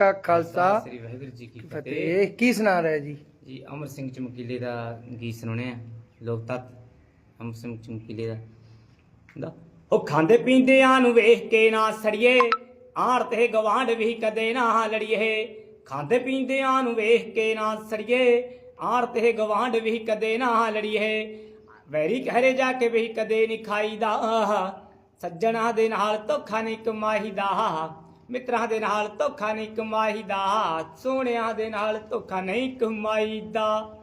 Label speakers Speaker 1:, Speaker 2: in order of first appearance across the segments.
Speaker 1: ਕਾ ਖਾਲਸਾ।
Speaker 2: ਸ੍ਰੀ ਵਾਹਿਗੁਰੂ ਜੀ ਕੀ ਫਤਿਹ।
Speaker 1: ਕੀ ਸੁਣਾ ਰਿਹਾ ਜੀ?
Speaker 2: ਜੀ ਅਮਰ ਸਿੰਘ ਚਮਕੀਲੇ ਦਾ ਗੀਤ ਸੁਣਿਆ। ਲੋਕ ਤਤ ਅਮਰ ਸਿੰਘ ਚਮਕੀਲੇ ਦਾ। ਦਾ ਉਹ ਖਾਂਦੇ ਪੀਂਦਿਆਂ ਨੂੰ ਵੇਖ ਕੇ ਨਾ ਸੜੀਏ। ਆੜ ਤੇ ਗਵਾਂਢ ਵੀ ਕਦੇ ਨਾ ਲੜੀਏ। ਖਾਂਦੇ ਪੀਂਦਿਆਂ ਨੂੰ ਵੇਖ ਕੇ ਨਾ ਸੜੀਏ। ਆੜ ਤੇ ਗਵਾਂਢ ਵੀ ਕਦੇ ਨਾ ਲੜੀਏ। ਵੈਰੀ ਘਰੇ ਜਾ ਕੇ ਵੀ ਕਦੇ ਨਹੀਂ ਖਾਈਦਾ। ਸੱਜਣਾ ਦੇ ਨਾਲ ਧੋਖਾ ਨਹੀਂ ਕਮਾਈਦਾ। ਮਿੱਤਰਾਂ ਦੇ ਨਾਲ ਧੋਖਾ ਨਹੀਂ ਕਮਾਈਦਾ, ਸੋਹਣਿਆਂ ਦੇ ਨਾਲ ਧੋਖਾ ਨਹੀਂ ਕਮਾਈਦਾ।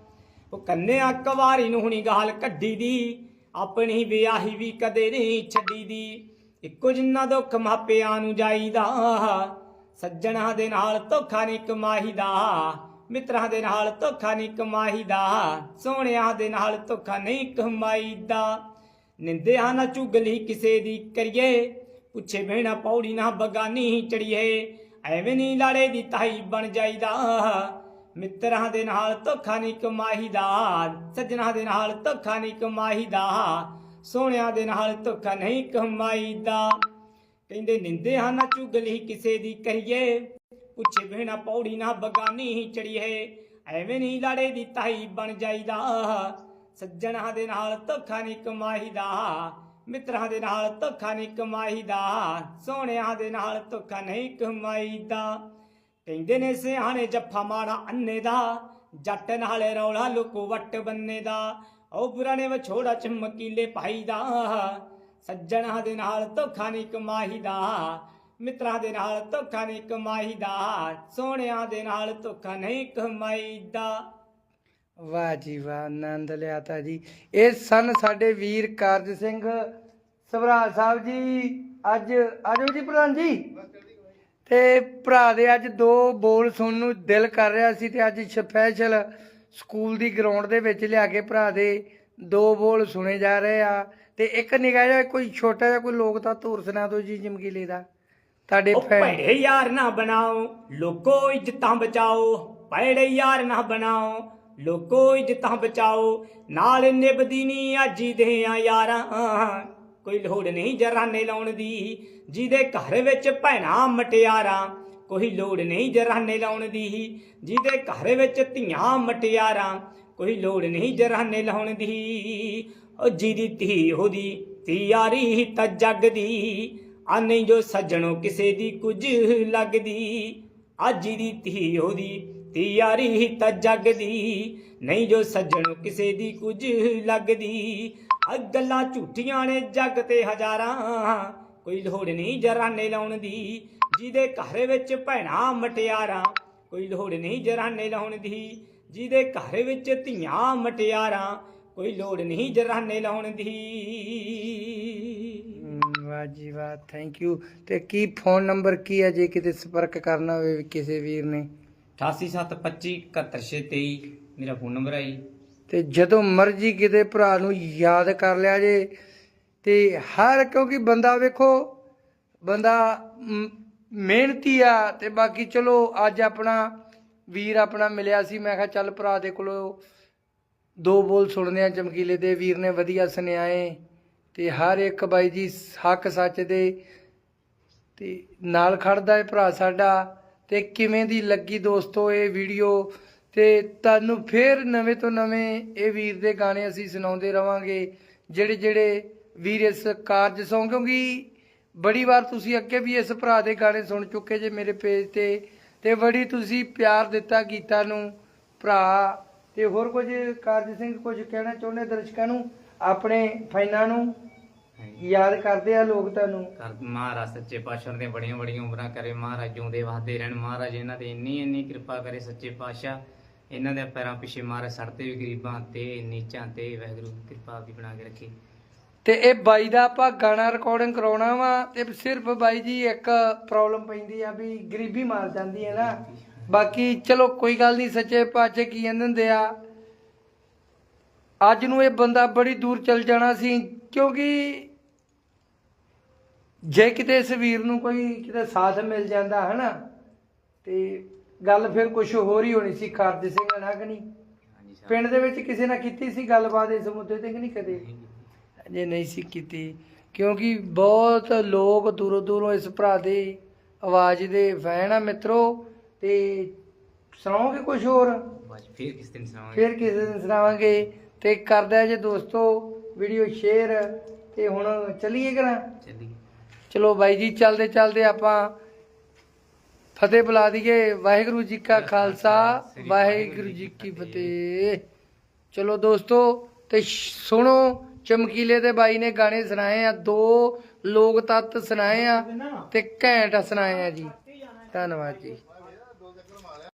Speaker 2: ਉਹ ਕੰਨਿਆ ਕਵਾਰੀ ਨੂੰ ਹੁਣੀ ਗਾਲ ਕੱਢੀ ਦੀ ਆਪਣੀ ਵਿਆਹੀ ਵੀ ਕਦੇ ਨਹੀਂ ਛੱਡੀ ਦੀ ਇੱਕੋ ਜਿੰਨਾ ਦੁੱਖ ਮਾਪਿਆਂ ਨੂੰ ਜਾਈਦਾ, ਸੱਜਣਾ ਦੇ ਨਾਲ ਧੋਖਾ ਨਹੀਂ ਕਮਾਈਦਾ, ਮਿੱਤਰਾਂ ਦੇ ਨਾਲ ਧੋਖਾ ਨਹੀਂ ਕਮਾਈਦਾ, ਸੋਹਣਿਆਂ ਦੇ ਨਾਲ ਧੋਖਾ ਨਹੀਂ ਕਮਾਈਦਾ। ਨਿੰਦਿਆ ਨਾ ਚੁਗਲੀ ਕਿਸੇ ਦੀ ਕਰੀਏ ਪੁੱਛੇ ਬਹਿਣਾ ਪੌੜੀ ਨਾ ਬਗਾਨੀ ਚੜੀਏ, ਐਵੇਂ ਨਹੀਂ ਲਾੜੇ ਦੀ ਤਾਈ ਬਣ ਜਾਈਦਾ। ਮਿੱਤਰਾਂ ਦੇ ਨਾਲ ਧੋਖਾ ਨਹੀਂ ਕਮਾਈਦਾ, ਸੱਜਣਾ ਦੇ ਨਾਲ ਧੋਖਾ ਨਹੀਂ ਕਮਾਈਦਾ, ਸੋਹਣਿਆਂ ਦੇ ਨਾਲ ਧੋਖਾ ਨਹੀਂ ਕਮਾਈਦਾ। ਕਹਿੰਦੇ ਨਿੰਦਿਆ ਨਾ ਚੁਗਲੀ ਕਿਸੇ ਦੀ ਕਰੀਏ ਪੁੱਛੇ ਬਹਿਣਾ ਪੌੜੀ ਨਾ ਬਗਾਨੀ ਹੀ ਚੜੀਏ, ਐਵੇਂ ਨਹੀਂ ਲਾੜੇ ਦੀ ਤਾਈ ਬਣ ਜਾਈਦਾ। ਸੱਜਣਾ ਦੇ ਨਾਲ ਧੋਖਾ ਨਹੀਂ ਕਮਾਈਦਾ ਮਿੱਤਰਾਂ ਦੇ ਨਾਲ ਧੋਖਾ ਨਹੀਂ ਕਮਾਈਦਾ, ਸੋਹਣਿਆਂ ਦੇ ਨਾਲ ਧੋਖਾ ਨਹੀਂ ਕਮਾਈਦਾ। ਕਹਿੰਦੇ ਨੇ ਸਿਆਣੇ, ਜੱਫਾ ਮਾੜਾ ਅੰਨੇ ਦਾ, ਜੱਟ ਨਾਲੇ ਰੌਲਾ ਲੁਕੋ ਵੱਟ ਬੰਨੇ ਦਾ। ਉਹ ਪੁਰਾਣੇ ਵਿਛੋੜਾ ਚਮਕੀਲੇ ਭਾਈ ਦਾ ਸੱਜਣਾ ਦੇ ਨਾਲ ਧੋਖਾ ਨਹੀਂ ਕਮਾਈਦਾ। ਮਿੱਤਰਾਂ ਦੇ ਨਾਲ ਧੋਖਾ ਨਹੀਂ ਕਮਾਈਦਾ, ਸੋਹਣਿਆਂ ਦੇ ਨਾਲ ਧੋਖਾ ਨਹੀਂ ਕਮਾਈਦਾ।
Speaker 1: ਵਾਹ ਜੀ ਵਾਹ ਆਨੰਦ ਲਿਆ ਤਾ ਜੀ। ਇਹ ਸਨ ਸਾਡੇ ਵੀਰ ਕਾਰਜ ਸਿੰਘ ਸਭਰਾ ਸਾਹਿਬ ਜੀ। ਅੱਜ ਆਜੋ ਜੀ ਪ੍ਰਧਾਨ ਜੀ। ਤੇ ਭਰਾ ਦੇ ਅੱਜ ਦੋ ਬੋਲ ਸੁਣਨ ਨੂੰ ਦਿਲ ਕਰ ਰਿਹਾ ਸੀ ਤੇ ਅੱਜ ਸਪੈਸ਼ਲ ਸਕੂਲ ਦੀ ਗਰਾਊਂਡ ਦੇ ਵਿੱਚ ਲਿਆ ਕੇ ਭਰਾ ਦੇ ਦੋ ਬੋਲ ਸੁਣੇ ਜਾ ਰਹੇ ਆ। ਤੇ ਇੱਕ ਨਿਗਾਹ ਜਿਹਾ ਕੋਈ ਛੋਟਾ ਜਿਹਾ ਕੋਈ ਲੋਕ ਤਾਂ ਧੂਰ ਸੁਣਾ ਦਿਓ ਜੀ ਚਮਕੀਲੇ ਦਾ। ਤੁਹਾਡੇ
Speaker 2: ਭੈੜੇ ਯਾਰ ਨਾ ਬਣਾਓ ਲੋਕੋ ਇੱਜ਼ਤਾਂ ਬਚਾਓ ਭੈੜੇ ਯਾਰ ਨਾ ਬਣਾਓ। ਲੋਕੋ ਇੱਜ਼ਤਾਂ ਬਚਾਓ, ਨਾਲ ਨਿਭਦੀ ਨੀ ਆਜੀ ਦੇ ਯਾਰਾਂ। ਕੋਈ ਲੋੜ ਨਹੀਂ ਜਰਾਨੇ ਲਾਉਣ ਦੀ, ਜਿਹਦੇ ਘਰ ਵਿੱਚ ਭੈਣਾ ਮਟਿਆਰਾਂ। ਕੋਈ ਲੋੜ ਨਹੀਂ ਜਰਾਨੇ ਲਾਉਣ ਦੀ, ਜਿਹਦੇ ਘਰ ਵਿੱਚ ਧੀਆਂ ਮਟਿਆਰਾਂ। ਕੋਈ ਲੋੜ ਨਹੀਂ ਜਰਾਨੇ ਲਾਉਣ ਦੀ, ਉਹ ਜਿਹਦੀ ਧੀ ਉਹਦੀ ਧੀਆਰੀ ਤਾਂ ਜੱਗ ਦੀ ਆ ਨਹੀਂ ਜੋ ਸੱਜਣੋ ਕਿਸੇ ਦੀ ਕੁਝ ਲੱਗਦੀ। ਅੱਜ ਦੀ ਧੀ ਉਹਦੀ ਯਾਰੀ ਤਾਂ ਜੱਗ ਦੀ ਨਹੀਂ ਜੋ ਸੱਜਣੋ ਕਿਸੇ ਦੀ ਕੁਝ ਲੱਗਦੀ। ਆ ਗੱਲਾਂ ਝੂਠੀਆਂ ਨੇ ਜੱਗ ਤੇ ਹਜ਼ਾਰਾਂ ਕੋਈ ਲੋੜ ਨਹੀਂ ਜਰਾਨੇ ਲਾਉਣ ਦੀ। ਜਿਹਦੇ ਘਰ ਵਿੱਚ ਭੈਣਾ ਮਟਿਆਰਾਂ ਕੋਈ ਲੋੜ ਨਹੀਂ ਜਰਾਨੇ ਲਾਉਣ ਦੀ। ਜਿਹਦੇ ਘਰ ਵਿੱਚ ਧੀਆਂ ਮਟਿਆਰਾਂ ਕੋਈ ਲੋੜ ਨਹੀਂ ਜਰਾਨੇ ਲਾਉਣ ਦੀ।
Speaker 1: ਹਮ, ਵਾਹ ਜੀ ਵਾਹ ਥੈਂਕ ਯੂ ਤੇ ਕੀ ਫੋਨ ਨੰਬਰ ਕੀ ਹੈ ਜੇ ਕਿਤੇ ਸੰਪਰਕ ਕਰਨਾ ਹੋਵੇ ਕਿਸੇ ਵੀਰ ਨੇ?
Speaker 2: 8872571623 ਮੇਰਾ ਫੋਨ ਨੰਬਰ ਹੈ ਜੀ।
Speaker 1: ਤੇ ਜਦੋਂ ਮਰਜ਼ੀ ਕਿਤੇ ਭਰਾ ਨੂੰ ਯਾਦ ਕਰ ਲਿਆ ਜੇ, ਤੇ ਹਰ, ਕਿਉਂਕਿ ਬੰਦਾ ਵੇਖੋ, ਬੰਦਾ ਮਿਹਨਤੀ ਆ, ਤੇ ਬਾਕੀ ਚਲੋ, ਅੱਜ ਆਪਣਾ ਵੀਰ ਆਪਣਾ ਮਿਲਿਆ ਸੀ, ਮੈਂ ਕਿਹਾ ਚੱਲ ਭਰਾ ਦੇ ਕੋਲੋਂ ਦੋ ਬੋਲ ਸੁਣਦੇ ਆ ਚਮਕੀਲੇ ਦੇ, ਵੀਰ ਨੇ ਵਧੀਆ ਸੁਨਿਆਏ, ਤੇ ਹਰ ਇੱਕ ਬਾਈ ਜੀ ਹੱਕ ਸੱਚ ਦੇ, ਤੇ ਨਾਲ ਖੜਦਾ ਹੈ ਭਰਾ ਸਾਡਾ। ਤੇ ਕਿਵੇਂ ਦੀ ਲੱਗੀ ਦੋਸਤੋ ਇਹ ਵੀਡੀਓ? ਤੇ ਤੁਹਾਨੂੰ ਫੇਰ ਨਵੇਂ ਤੋਂ ਨਵੇਂ ਇਹ ਵੀਰ ਦੇ ਗਾਣੇ ਅਸੀਂ ਸੁਣਾਉਂਦੇ ਰਵਾਂਗੇ। ਜਿਹੜੇ ਜਿਹੜੇ ਵੀਰ ਇਸ ਕਾਰਜ ਸੌਂ, ਕਿਉਂਕਿ ਬੜੀ ਵਾਰ ਤੁਸੀਂ ਅੱਗੇ ਵੀ ਇਸ ਭਰਾ ਦੇ ਗਾਣੇ ਸੁਣ ਚੁੱਕੇ ਜੇ ਮੇਰੇ ਪੇਜ ਤੇ ਤੇ ਬੜੀ ਤੁਸੀਂ ਪਿਆਰ ਦਿੱਤਾ ਗੀਤਾਂ ਨੂੰ ਭਰਾ। ਤੇ ਹੋਰ ਕੁਝ ਕਾਰਜ ਸਿੰਘ ਕੁਝ ਕਹਿਣਾ ਚਾਹੁੰਦੇ ਦਰਸ਼ਕਾਂ ਨੂੰ, ਆਪਣੇ ਫੈਨਾਂ ਨੂੰ? ਯਾਦ ਕਰਦੇ ਆ ਲੋਕ ਤੁਹਾਨੂੰ?
Speaker 2: ਕਰ ਮਹਾਰਾਜ ਸੱਚੇ ਪਾਤਸ਼ਾਹ ਦੀਆਂ ਬੜੀਆਂ ਬੜੀਆਂ ਉਮਰਾਂ ਕਰੇ ਮਹਾਰਾਜ ਜਿਉਂਦੇ ਵਸਦੇ ਰਹਿਣ ਮਹਾਰਾਜ ਇਹਨਾਂ ਤੇ ਇੰਨੀ ਇੰਨੀ ਕਿਰਪਾ ਕਰੇ ਸੱਚੇ ਪਾਤਸ਼ਾਹ। ਇਹਨਾਂ ਦੇ ਪੈਰਾਂ ਪਿੱਛੇ ਮਹਾਰਾਜ ਸੜਤੇ ਵੀ ਗਰੀਬਾਂ ਤੇ ਨੀਚਾਂ ਤੇ ਵਾਹਿਗੁਰੂ ਕਿਰਪਾ ਵੀ ਬਣਾ ਕੇ ਰੱਖੇ।
Speaker 1: ਤੇ ਇਹ ਬਾਈ ਦਾ ਆਪਾਂ ਗਾਣਾ ਰਿਕਾਰਡਿੰਗ ਕਰਾਉਣਾ ਵਾ ਤੇ ਸਿਰਫ ਬਾਈ ਜੀ ਇੱਕ ਪ੍ਰੋਬਲਮ ਪੈਂਦੀ ਆ ਵੀ ਗਰੀਬੀ ਮਾਰ ਜਾਂਦੀ ਹੈ ਨਾ। ਬਾਕੀ ਚਲੋ ਕੋਈ ਗੱਲ ਨਹੀਂ ਸੱਚੇ ਪਾਤਸ਼ਾਹ ਕੀ ਕਹਿੰਦੇ ਹੁੰਦੇ ਆ ਅੱਜ ਨੂੰ ਇਹ ਬੰਦਾ ਬੜੀ ਦੂਰ ਚਲ ਜਾਣਾ ਸੀ ਕਿਉਂਕਿ ਜੇ ਕਿਤੇ ਇਸ ਵੀਰ ਨੂੰ ਕੋਈ ਕਿਤੇ ਸਾਥ ਮਿਲ ਜਾਂਦਾ ਹਨਾ? ਤੇ ਗੱਲ ਫਿਰ ਕੁਝ ਹੋਰ ਹੀ ਹੋਣੀ ਸੀ ਕਾਰਜ ਸਿੰਘ ਕਿ ਨਹੀਂ? ਪਿੰਡ ਦੇ ਵਿੱਚ ਕਿਸੇ ਨਾਲ ਕੀਤੀ ਸੀ ਗੱਲਬਾਤ ਇਸ ਮੁੱਦੇ ਤੇ ਕਿ ਨਹੀਂ ਕਦੇ? ਜੇ ਨਹੀਂ ਸੀ ਕੀਤੀ ਕਿਉਂਕਿ ਬਹੁਤ ਲੋਕ ਦੂਰੋਂ ਦੂਰੋਂ ਇਸ ਭਰਾ ਦੀ ਆਵਾਜ਼ ਦੇ ਫੈਨ ਆ ਮਿੱਤਰੋ ਤੇ ਸੁਣਾਓਗੇ ਕੁਝ ਹੋਰ?
Speaker 2: ਫਿਰ ਕਿਸ ਦਿਨ ਸੁਣਾਵਾਂਗੇ?
Speaker 1: ਫਿਰ ਕਿਸੇ ਦਿਨ ਸੁਣਾਵਾਂਗੇ? ਤੇ ਕਰਦਾ ਜੇ ਦੋਸਤੋ ਵੀਡੀਓ ਸ਼ੇਅਰ ਤੇ ਹੁਣ ਚੱਲੀਏ ਕਰਾਂ
Speaker 2: ਚੱਲੀ
Speaker 1: ਚਲੋ ਬਾਈ ਜੀ ਚੱਲਦੇ ਚੱਲਦੇ ਆਪਾਂ ਫਤਿਹ ਬੁਲਾ ਦਈਏ। ਵਾਹਿਗੁਰੂ ਜੀ ਕਾ ਖਾਲਸਾ ਵਾਹਿਗੁਰੂ ਜੀ ਕੀ ਫਤਿਹ। ਚਲੋ ਦੋਸਤੋ ਤੇ ਸੁਣੋ ਚਮਕੀਲੇ ਦੇ ਬਾਈ ਨੇ ਗਾਣੇ ਸੁਣਾਏ ਆ ਦੋ ਲੋਕ ਤੱਤ ਸੁਣਾਏ ਆ ਤੇ ਘੈਂਟ ਸੁਣਾਏ ਆ ਜੀ। ਧੰਨਵਾਦ ਜੀ।